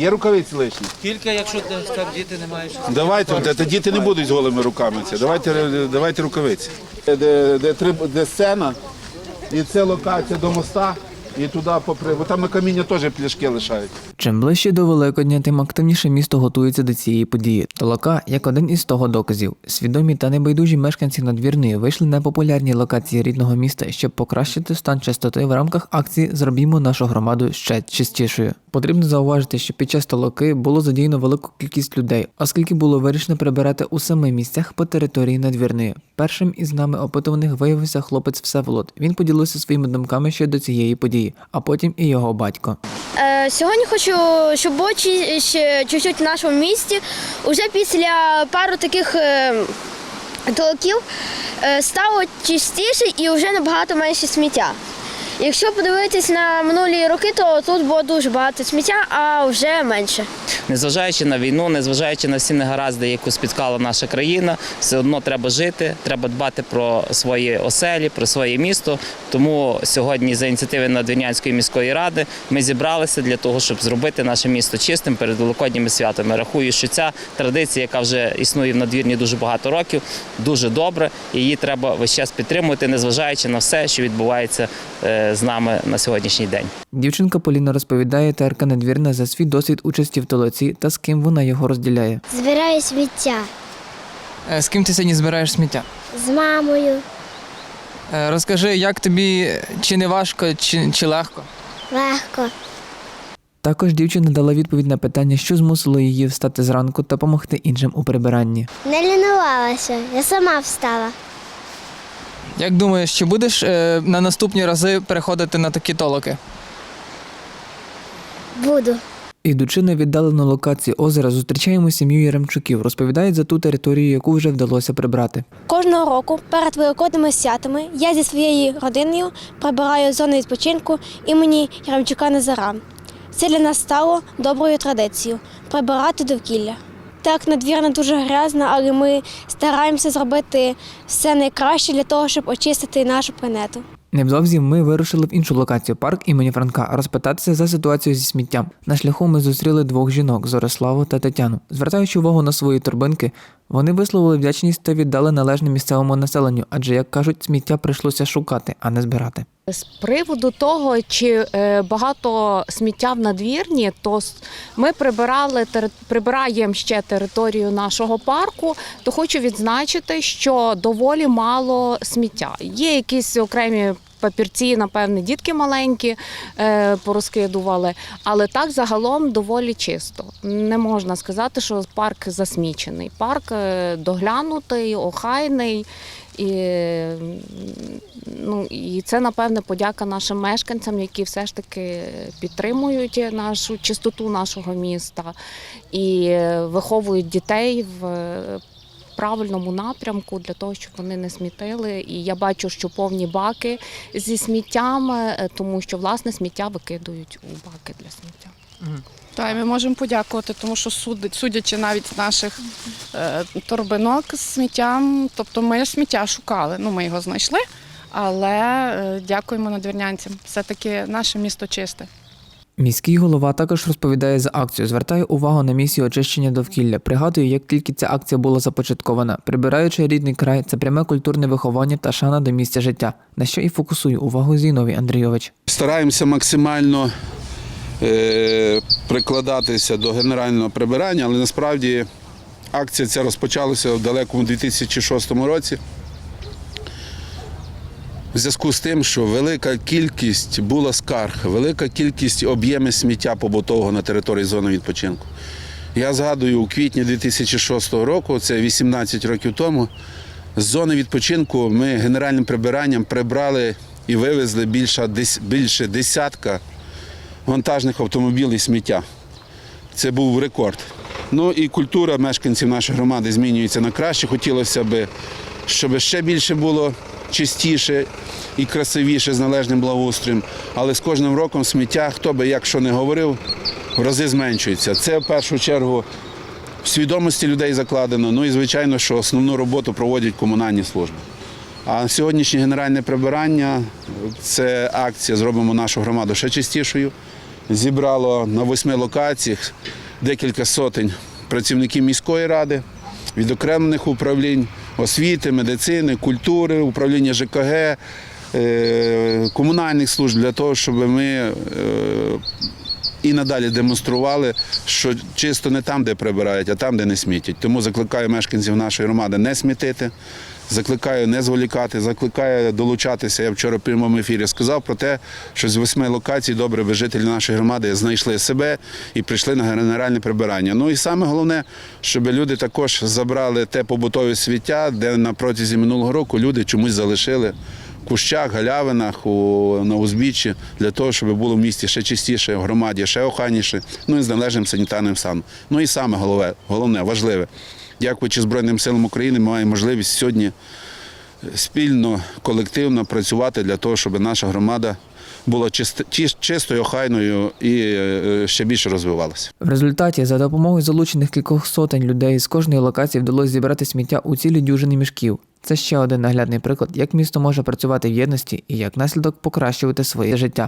Є рукавиці лишні? Тільки якщо там діти не мають. Давайте, де, де діти не будуть з голими руками. Це. Давайте, давайте рукавиці. Де, де, де, три- де сцена, і це локація до моста, і туди попри. Бо там на каміння теж пляшки лишають. Чим ближче до Великодня, тим активніше місто готується до цієї події. Толока як один із того доказів. Свідомі та небайдужі мешканці надвірної вийшли на популярні локації рідного міста, щоб покращити стан чистоти в рамках акції Зробімо нашу громаду ще чистішою. Потрібно зауважити, що під час толоки було задіяно велику кількість людей, оскільки було вирішено прибирати у семи місцях по території надвірної. Першим із нами опитуваних виявився хлопець Всеволод. Він поділився своїми думками щодо цієї події, а потім і його батько. Е, Сьогодні хочу, щоб очі ще чуть-чуть в нашому місті. Уже після пару таких толків е, стало чистіше і вже набагато менше сміття. Якщо подивитись на минулі роки, то тут було дуже багато сміття, а вже менше. Незважаючи на війну, незважаючи на всі негаразди, яку спіткала наша країна, все одно треба жити, треба дбати про свої оселі, про своє місто. Тому сьогодні, за ініціативи Надвірнянської міської ради, ми зібралися для того, щоб зробити наше місто чистим перед великодніми святами. Рахую, що ця традиція, яка вже існує в надвірні дуже багато років, дуже добра. і Її треба весь час підтримувати, незважаючи на все, що відбувається з нами на сьогоднішній день. Дівчинка Поліна розповідає ТРК Надвірна за свій досвід участі в толоці та з ким вона його розділяє. Збираю сміття Е, З ким ти сьогодні збираєш сміття? з мамою. Е, Розкажи, як тобі чи не важко, чи, чи легко? Легко. Також дівчина дала відповідь на питання, що змусило її встати зранку та допомогти іншим у прибиранні. Не лінувалася, я сама встала. Як думаєш, чи будеш е, на наступні рази переходити на такі толоки? Буду. Ідучи на віддалену локацію озера, зустрічаємо сім'ю Яремчуків. Розповідають за ту територію, яку вже вдалося прибрати. Кожного року перед великодними святами я зі своєю родиною прибираю зону відпочинку імені Яремчука Назара. Це для нас стало доброю традицією прибирати довкілля. Так, надвірна дуже грязна, але ми стараємося зробити все найкраще для того, щоб очистити нашу планету. Невдовзі ми вирушили в іншу локацію парк імені Франка розпитатися за ситуацію зі сміттям. На шляху ми зустріли двох жінок Зориславу та Тетяну. Звертаючи увагу на свої торбинки, вони висловили вдячність та віддали належне місцевому населенню, адже, як кажуть, сміття прийшлося шукати, а не збирати. З приводу того, чи е, багато сміття в надвірні, то ми прибирали прибираємо ще територію нашого парку. То хочу відзначити, що доволі мало сміття. Є якісь окремі. Папірці, напевне, дітки маленькі е, порозкидували, але так загалом доволі чисто. Не можна сказати, що парк засмічений. Парк е, доглянутий, охайний. І, ну, і це, напевне, подяка нашим мешканцям, які все ж таки підтримують нашу чистоту нашого міста і е, виховують дітей в правильному напрямку для того, щоб вони не смітили. І я бачу, що повні баки зі сміттям, е, тому що власне сміття викидують у баки для сміття. Та й ми можемо подякувати, тому що судить- судячи навіть з наших е, торбинок з сміттям, тобто ми сміття шукали. Ну, ми його знайшли, але е, дякуємо надвірнянцям. Все-таки наше місто чисте. Міський голова також розповідає за акцію, звертає увагу на місію очищення довкілля. Пригадує, як тільки ця акція була започаткована, прибираючи рідний край, це пряме культурне виховання та шана до місця життя, на що і фокусує увагу Зіновій Андрійович. Стараємося максимально е, прикладатися до генерального прибирання, але насправді акція ця розпочалася в далекому 2006 році. В зв'язку з тим, що велика кількість була скарг, велика кількість об'ємів сміття побутового на території зони відпочинку. Я згадую, у квітні 2006 року, це 18 років тому, з зони відпочинку ми генеральним прибиранням прибрали і вивезли більше, більше десятка вантажних автомобілів сміття. Це був рекорд. Ну і культура мешканців нашої громади змінюється на краще. Хотілося б, щоб ще більше було чистіше і красивіше з належним благоустроєм. Але з кожним роком сміття, хто би як що не говорив, в рази зменшується. Це в першу чергу в свідомості людей закладено. Ну і звичайно, що основну роботу проводять комунальні служби. А сьогоднішнє генеральне прибирання це акція Зробимо нашу громаду ще чистішою. зібрало на восьми локаціях декілька сотень працівників міської ради, відокремлених управлінь освіти, медицини, культури, управління ЖКГ, е, комунальних служб для того, щоб ми е, і надалі демонстрували, що чисто не там, де прибирають, а там, де не смітять. Тому закликаю мешканців нашої громади не смітити. Закликаю не зволікати, закликаю долучатися. Я вчора в прямому ефірі сказав про те, що з восьми локацій добре би жителі нашої громади знайшли себе і прийшли на генеральне прибирання. Ну і саме головне, щоб люди також забрали те побутове сміття, де на протязі минулого року люди чомусь залишили кущах, галявинах, у, на узбіччі, для того, щоб було в місті ще чистіше, в громаді ще охайніше, ну і з належним санітарним станом. Ну і саме головне, головне важливе. Дякуючи Збройним силам України, ми маємо можливість сьогодні спільно, колективно працювати для того, щоб наша громада була чист- чистою, охайною і е, ще більше розвивалася. В результаті за допомогою залучених кількох сотень людей з кожної локації вдалося зібрати сміття у цілі дюжини мішків. Це ще один наглядний приклад, як місто може працювати в єдності і як наслідок покращувати своє життя.